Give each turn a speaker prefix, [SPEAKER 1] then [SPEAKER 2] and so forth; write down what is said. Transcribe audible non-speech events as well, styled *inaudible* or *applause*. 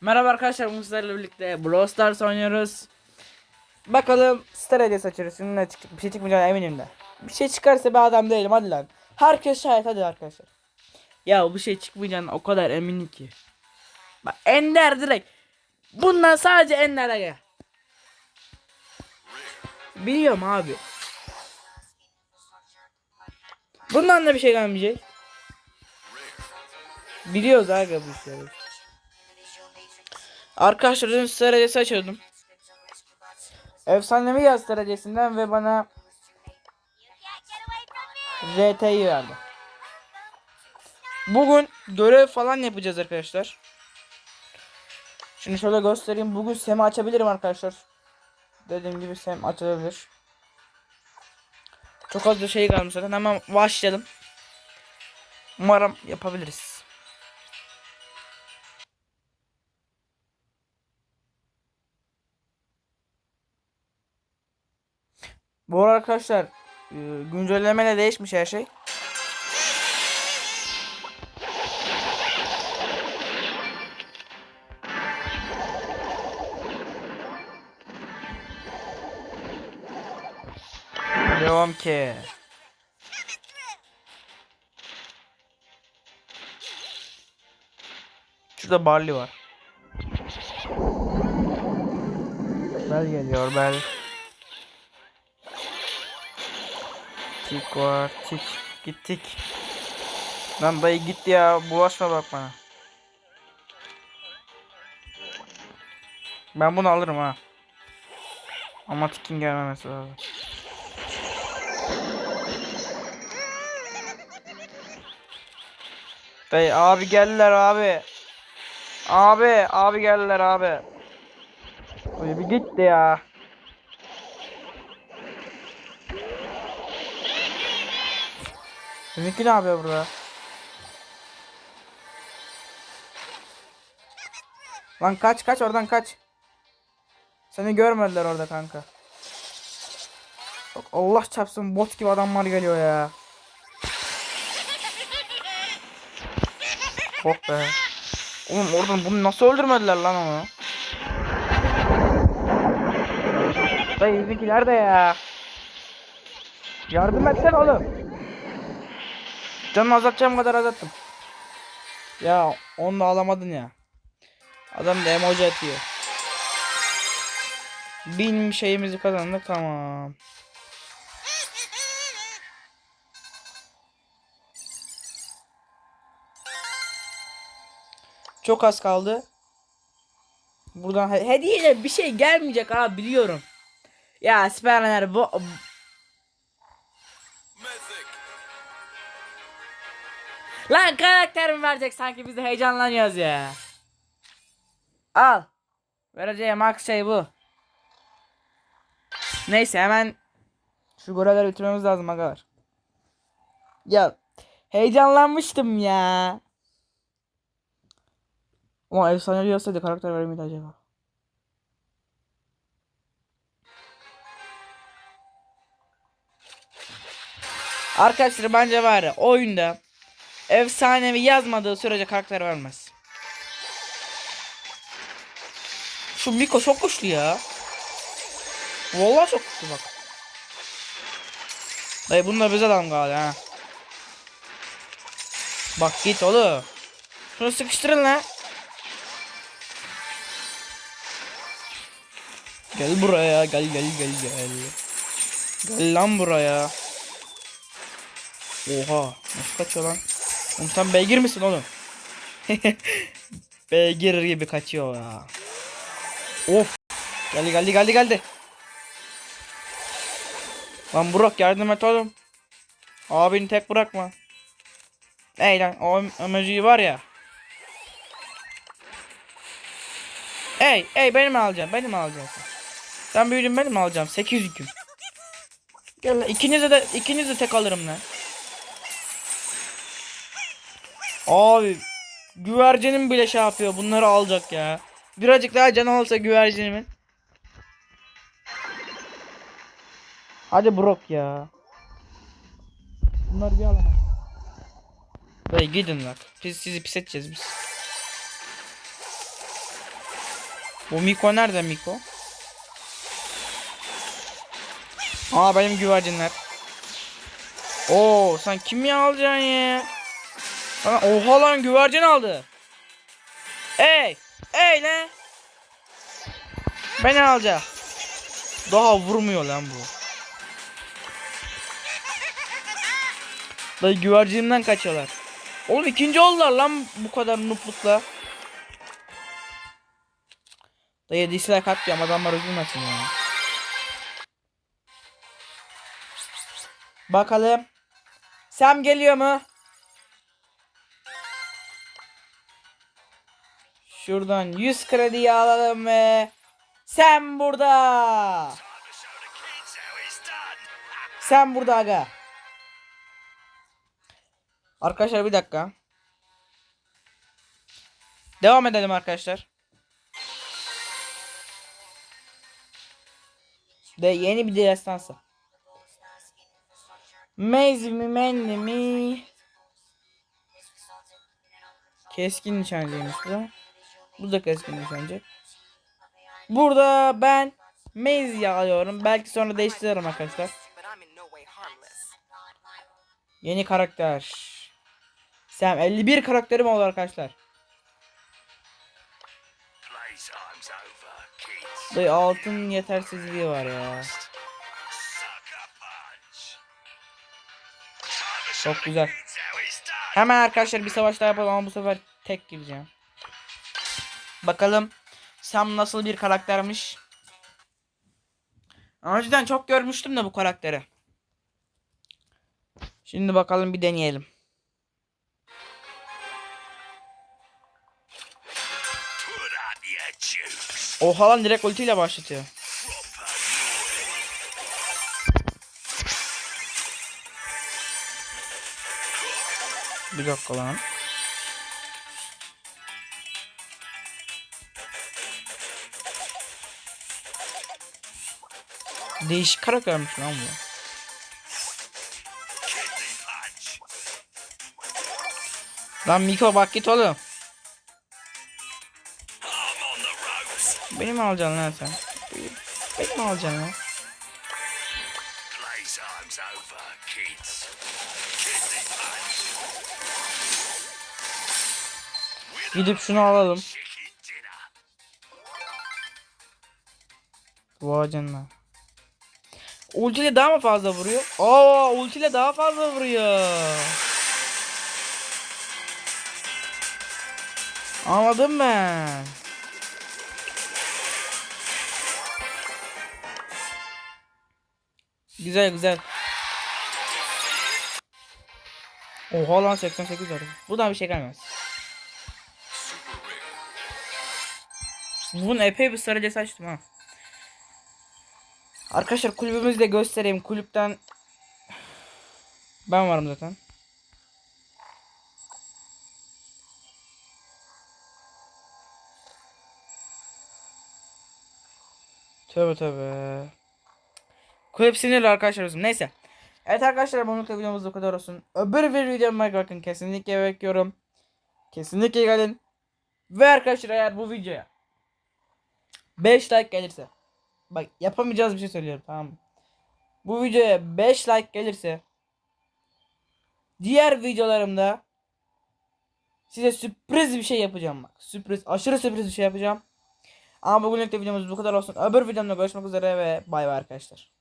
[SPEAKER 1] Merhaba arkadaşlar bugün sizlerle birlikte Brawl Stars oynuyoruz. Bakalım Star Hediyesi açıyoruz. Şimdi ne çıkacak? Bir şey çıkmayacağına eminim de. Bir şey çıkarsa ben adam değilim hadi lan. Herkes şahit hadi arkadaşlar. Ya bu şey çıkmayacağına o kadar eminim ki. Bak Ender direkt. Bundan sadece Ender'e gel. Biliyorum abi. Bundan da bir şey gelmeyecek. Biliyoruz aga bu işleri. Arkadaşlar dün Star Hediyesi açıyordum. Efsanevi yaz Star Hediyesi'nden ve bana RT'yi verdi. Bugün görev falan yapacağız arkadaşlar. Şimdi şöyle göstereyim. Bugün Sem'i açabilirim arkadaşlar. Dediğim gibi Sem açılabilir. Çok az da şey kalmış zaten. Hemen başlayalım. Umarım yapabiliriz. Bu arada arkadaşlar e, güncellemeyle değişmiş her şey. Devam ki. Şurada Barley var. Bel geliyor Bel. Tik var tik. Gittik. Lan dayı git ya. Bulaşma bak bana. Ben bunu alırım ha. Ama tikin gelmemesi lazım. Dayı abi geldiler abi. Abi abi geldiler abi. Dayı bir git de ya. Bizimki ne yapıyor burada? Lan kaç kaç oradan kaç. Seni görmediler orada kanka. Allah çarpsın bot gibi adamlar geliyor ya. Oh be. Oğlum oradan bunu nasıl öldürmediler lan onu? Dayı bizimkiler de ya. Yardım etsene oğlum. Canını azaltacağım kadar azalttım. Ya onu alamadın ya. Adam da emoji atıyor. Bin şeyimizi kazandık tamam. Çok az kaldı. Buradan he- hediyeyle bir şey gelmeyecek abi biliyorum. Ya Süperler bu Lan karakter mi verecek sanki biz de heyecanlanıyoruz ya. Al. Vereceğim max şey bu. Neyse hemen şu görevleri bitirmemiz lazım agalar. Ya heyecanlanmıştım ya. Ama efsanevi olsaydı karakter verir miydi acaba? Arkadaşlar bence var ya oyunda efsanevi yazmadığı sürece karakter vermez. Şu Miko çok güçlü ya. Vallahi çok güçlü bak. Dayı bunlar bize lan galiba ha. Bak git oğlum. Şunu sıkıştırın lan. Gel buraya gel gel gel gel. Gel lan buraya. Oha nasıl kaçıyor lan? Oğlum sen beygir misin oğlum? *laughs* beygir gibi kaçıyor ya. Of. Geldi geldi geldi geldi. Lan Burak yardım et oğlum. Abini tek bırakma. Ey lan o emoji var ya. Ey ey benim alacağım benim alacağım sen. Büyüdün benim alacağım 8 yüküm. Gel ikinize de ikinizi tek alırım lan. Abi güvercinim bile şey yapıyor bunları alacak ya. Birazcık daha can olsa güvercinimin. Hadi Brok ya. Bunları bir alamam. Dayı gidin lan. Biz sizi pis edeceğiz biz. Bu Miko nerede Miko? Aa benim güvercinler. Oo sen kimi alacaksın ya? Sana oha lan güvercin aldı. Ey! Ey lan! Beni alacak. Daha vurmuyor lan bu. Dayı güvercinimden kaçıyorlar. Oğlum ikinci oldular lan bu kadar nuplukla. Dayı dislike atacağım adamlar üzülmesin ya. Bakalım. Sam geliyor mu? Şuradan 100 krediyi alalım ve sen burada. Sen burada aga. Arkadaşlar bir dakika. Devam edelim arkadaşlar. De yeni bir destansı. Maze mi menli mi? Keskin nişancıymış bu. Bu da keskin nişancı. Burada ben Maze'yi alıyorum. Belki sonra değiştiririm arkadaşlar. Yeni karakter. Sam 51 karakterim oldu arkadaşlar. Dayı altın yetersizliği var ya. Çok güzel. Hemen arkadaşlar bir savaş daha yapalım ama bu sefer tek gireceğim. Bakalım Sam nasıl bir karaktermiş. Önceden çok görmüştüm de bu karakteri. Şimdi bakalım bir deneyelim. Oha lan direkt ultiyle başlatıyor. Bir dakika lan. Değişik karaktermiş lan bu. Lan Miko bak git oğlum. Beni mi alacaksın lan sen? Beni mi alacaksın lan? Gidip şunu alalım. Vay canına. Ultiyle daha mı fazla vuruyor? Aa ultiyle daha fazla vuruyor. Anladım ben. Güzel güzel. Oha lan 88 var. Buradan bir şey gelmez. Bunun epey bir sarı açtım ha. Arkadaşlar kulübümüzü de göstereyim. Kulüpten ben varım zaten. Tövbe tövbe. Kulüp sinirli arkadaşlar bizim. Neyse. Evet arkadaşlar bununla videomuz bu kadar olsun. Öbür bir videoma bakın kesinlikle bekliyorum. Kesinlikle gelin. Ve arkadaşlar eğer bu videoya 5 like gelirse Bak yapamayacağız bir şey söylüyorum tamam? Bu videoya 5 like gelirse diğer videolarımda size sürpriz bir şey yapacağım bak. Sürpriz, aşırı sürpriz bir şey yapacağım. Ama bugünlük de videomuz bu kadar olsun. Öbür videomda görüşmek üzere ve bay bay arkadaşlar.